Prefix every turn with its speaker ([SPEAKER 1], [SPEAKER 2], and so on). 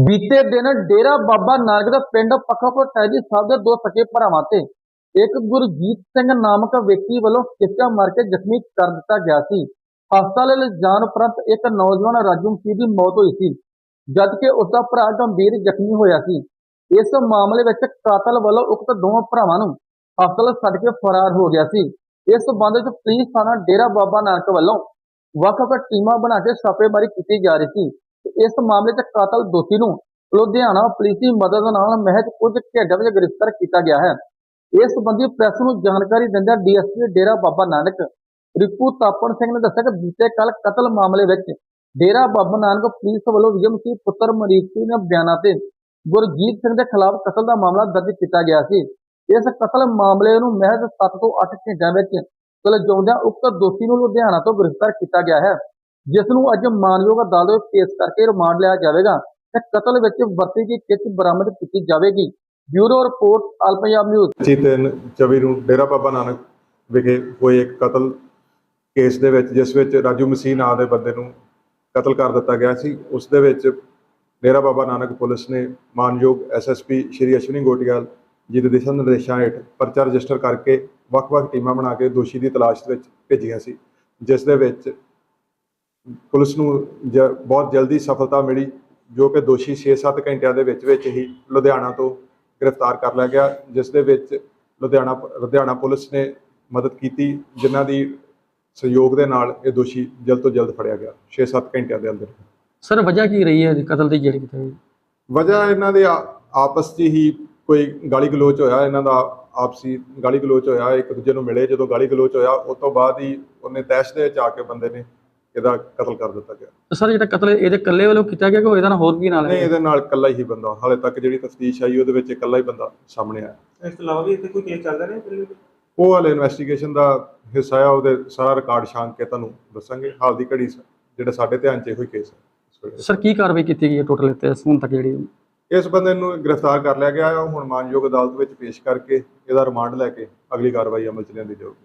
[SPEAKER 1] ਬੀਤੇ ਦਿਨ ਡੇਰਾ ਬਾਬਾ ਨਾਨਕ ਦਾ ਪਿੰਡ ਪੱਖਾਪੁਰ ਟੈਜੀ ਸਾਹਿਬ ਦੇ ਦੋ ਸਕੇ ਭਰਾਵਾਂ ਤੇ ਇੱਕ ਗੁਰਜੀਤ ਸਿੰਘ ਨਾਮਕ ਵਿਅਕਤੀ ਵੱਲੋਂ ਕਿੱਚਾ ਮਾਰ ਕੇ ਜ਼ਖਮੀ ਕਰ ਦਿੱਤਾ ਗਿਆ ਸੀ। ਹਸਪਤਾਲ ਲਿਜਾਣ ਉਪਰੰਤ ਇੱਕ ਨੌਜਵਾਨ ਰਾਜੂ ਮਸੀਹ ਦੀ ਮੌਤ ਹੋਈ ਸੀ, ਜਦਕਿ ਉਸ ਦਾ ਭਰਾ ਗੰਭੀਰ ਜ਼ਖਮੀ ਹੋਇਆ ਸੀ। ਇਸ ਮਾਮਲੇ ਵਿੱਚ ਕਾਤਲ ਵੱਲੋਂ ਉਕਤ ਦੋਵਾਂ ਭਰਾਵਾਂ ਨੂੰ ਹਸਪਤਾਲ ਛੱਡ ਕੇ ਫਰਾਰ ਹੋ ਗਿਆ ਸੀ। ਇਸ ਸਬੰਧ ਵਿੱਚ ਪੁਲਿਸ ਥਾਣਾ ਡੇਰਾ ਬਾਬਾ ਨਾਨਕ ਵੱਲੋਂ ਵੱਖ-ਵੱਖ ਟੀਮਾਂ ਬਣਾ ਕੇ ਛਾਪੇਮਾਰੀ ਕੀਤੀ ਜਾ ਰਹੀ ਸੀ। ਇਸ ਮਾਮਲੇ 'ਚ ਕਾਤਲ ਦੋਸ਼ੀ ਨੂੰ ਲੁਧਿਆਣਾ ਪੁਲਿਸ ਦੀ ਮਦਦ ਨਾਲ ਮਹਿਜ ਕੁਝ ਘੰਟਿਆਂ ਵਿੱਚ ਗ੍ਰਿਫਤਾਰ ਕੀਤਾ ਗਿਆ ਹੈ। ਇਸ ਸੰਬੰਧੀ ਪ੍ਰੈਸ ਨੂੰ ਜਾਣਕਾਰੀ ਦਿੰਦਿਆਂ ਡੀਐਸਪੀ ਡੇਰਾ ਬਾਬਾ ਨਾਨਕ, ਰਿਪੂ ਤਾਪਨ ਸਿੰਘ ਨੇ ਦੱਸਿਆ ਕਿ ਬੀਤੇ ਕੱਲ ਕਤਲ ਮਾਮਲੇ ਵਿੱਚ ਡੇਰਾ ਬਾਬਾ ਨਾਨਕ ਪੁਲਿਸ ਵੱਲੋਂ ਵਿਜਮ ਸਿੰਘ ਪੁੱਤਰ ਮਰੀਕ ਸਿੰਘ ਦੇ ਬਿਆਨਾਂ ਤੇ ਗੁਰਜੀਤ ਸਿੰਘ ਦੇ ਖਿਲਾਫ ਕਤਲ ਦਾ ਮਾਮਲਾ ਦਰਜ ਕੀਤਾ ਗਿਆ ਸੀ। ਇਸ ਕਤਲ ਮਾਮਲੇ ਨੂੰ ਮਹਿਜ 7 ਤੋਂ 8 ਘੰਟਿਆਂ ਵਿੱਚ ਸੁਲਝਾਉਂਦਿਆਂ ਉਕਤ ਦੋਸ਼ੀ ਨੂੰ ਲੁਧਿਆਣਾ ਤੋਂ ਗ੍ਰਿਫਤਾਰ ਕੀਤਾ ਗਿਆ ਹੈ। ਜਿਸ ਨੂੰ ਅੱਜ ਮਾਨਯੋਗ ਅਦਾਲਤ ਵਿੱਚ ਪੇਸ਼ ਕਰਕੇ ਰਿਮਾਂਡ ਲਿਆ ਜਾਵੇਗਾ, ਤੇ ਕਤਲ ਵਿੱਚ ਵਰਤੀ ਗਈ ਕਿੱਟ ਬਰਾਮਦ ਕੀਤੀ ਜਾਵੇਗੀ। Bureau report all Punjab news.
[SPEAKER 2] ਪੱਚੀ ਤਿੰਨ ਚੌਵੀ ਨੂੰ ਡੇਰਾ ਬਾਬਾ ਨਾਨਕ ਵਿਖੇ ਹੋਏ ਇੱਕ ਕਤਲ ਕੇਸ ਦੇ ਵਿੱਚ, ਜਿਸ ਵਿੱਚ ਰਾਜੂ ਮਸੀਹ ਨਾਂ ਦੇ ਬੰਦੇ ਨੂੰ ਕਤਲ ਕਰ ਦਿੱਤਾ ਗਿਆ ਸੀ। ਉਸ ਦੇ ਵਿੱਚ ਡੇਰਾ ਬਾਬਾ ਨਾਨਕ ਪੁਲਿਸ ਨੇ ਮਾਨਯੋਗ ਐਸਐਸਪੀ ਸ਼੍ਰੀ ਅਸ਼ਵਨੀ ਗੋਟਿਆਲ ਜੀ ਦੇ ਦਿਸ਼ਾ ਨਿਰਦੇਸ਼ਾਂ ਹੇਠ ਪਰਚਾ ਰਜਿਸਟਰ ਕਰਕੇ ਵੱਖ-ਵੱਖ ਟੀਮਾਂ ਬਣਾ ਕੇ ਦੋਸ਼ੀ ਦੀ ਤਲਾਸ਼ ਵਿੱਚ ਭੇਜੀਆਂ ਸੀ, ਜਿਸ ਦੇ ਵਿੱਚ ਪੁਲਿਸ ਨੂੰ ਬਹੁਤ ਜਲਦੀ ਸਫਲਤਾ ਮਿਲੀ ਜੋ ਕਿ ਦੋਸ਼ੀ 6-7 ਘੰਟਿਆਂ ਦੇ ਵਿੱਚ ਵਿੱਚ ਹੀ ਲੁਧਿਆਣਾ ਤੋਂ ਗ੍ਰਿਫਤਾਰ ਕਰ ਲਿਆ ਗਿਆ ਜਿਸ ਦੇ ਵਿੱਚ ਲੁਧਿਆਣਾ ਲੁਧਿਆਣਾ ਪੁਲਿਸ ਨੇ ਮਦਦ ਕੀਤੀ ਜਿਨ੍ਹਾਂ ਦੀ ਸਹਿਯੋਗ ਦੇ ਨਾਲ ਇਹ ਦੋਸ਼ੀ ਜਲਦ ਤੋਂ ਜਲਦ ਫੜਿਆ ਗਿਆ 6-7 ਘੰਟਿਆਂ ਦੇ ਅੰਦਰ।
[SPEAKER 3] ਸਰ ਵਜ੍ਹਾ ਕੀ ਰਹੀ ਹੈ ਕਤਲ ਦੀ ਜਿਹੜੀ ਕੀਤੀ?
[SPEAKER 2] ਵਜ੍ਹਾ ਇਹਨਾਂ ਦੇ ਆਪਸ 'ਚ ਹੀ ਕੋਈ ਗਾਲੀ ਗਲੋਚ ਹੋਇਆ ਇਹਨਾਂ ਦਾ ਆਪਸੀ ਗਾਲੀ ਗਲੋਚ ਹੋਇਆ ਇੱਕ ਦੂਜੇ ਨੂੰ ਮਿਲੇ ਜਦੋਂ ਗਾਲੀ ਗਲੋਚ ਹੋਇਆ ਉਸ ਤੋਂ ਬਾਅਦ ਹੀ ਉਹਨੇ ਤੈਸ਼ ਦੇ ਵਿੱਚ ਆ ਕੇ ਬੰਦੇ ਨੇ ਇਹਦਾ ਕਤਲ ਕਰ ਦਿੱਤਾ ਗਿਆ।
[SPEAKER 3] ਸਰ ਜਿਹੜਾ ਕਤਲ ਇਹਦੇ ਇਕੱਲੇ ਵੱਲੋਂ ਕੀਤਾ ਗਿਆ ਕਿ ਇਹਦਾ ਨਾਲ ਹੋਰ ਵੀ ਨਾਲ
[SPEAKER 2] ਨਹੀਂ ਇਹਦੇ ਨਾਲ ਇਕੱਲਾ ਹੀ ਬੰਦਾ। ਹਾਲੇ ਤੱਕ ਜਿਹੜੀ ਤਫਤੀਸ਼ ਆਈ ਉਹਦੇ ਵਿੱਚ ਇਕੱਲਾ ਹੀ ਬੰਦਾ ਸਾਹਮਣੇ ਆਇਆ।
[SPEAKER 4] ਇਸ ਤੋਂ ਇਲਾਵਾ ਵੀ ਇੱਥੇ ਕੋਈ ਕੇਸ ਚੱਲਦਾ ਰਿਹਾ ਪਹਿਲੇ?
[SPEAKER 2] ਉਹ ਹਾਲੇ ਇਨਵੈਸਟੀਗੇਸ਼ਨ ਦਾ ਹਿੱਸਾ ਆ ਉਹਦੇ ਸਾਰਾ ਰਿਕਾਰਡ ਛਾਂਕ ਕੇ ਤੁਹਾਨੂੰ ਦੱਸਾਂਗੇ। ਹਾਲ ਦੀ ਘੜੀ ਜਿਹੜਾ ਸਾਡੇ ਧਿਆਨ 'ਚ ਇਹੋ ਹੀ ਕੇਸ ਹੈ।
[SPEAKER 3] ਸਰ ਕੀ ਕਾਰਵਾਈ ਕੀਤੀ ਗਈ ਹੈ ਟੋਟਲ ਇੱਥੇ ਹੁਣ ਤੱਕ ਜਿਹੜੀ?
[SPEAKER 2] ਇਸ ਬੰਦੇ ਨੂੰ ਗ੍ਰਿਫਤਾਰ ਕਰ ਲਿਆ ਗਿਆ ਹੈ ਹੁਣ ਮਾਨਯੋਗ ਅਦਾਲਤ ਵਿੱਚ ਪੇਸ਼ ਕਰਕੇ ਇਹਦਾ ਰਿਮਾਂਡ ਲੈ ਕੇ ਅਗਲੀ ਕਾਰਵਾਈ ਅਮਲ 'ਚ ਲਿਆਂਦੀ ਜਾਊਗੀ।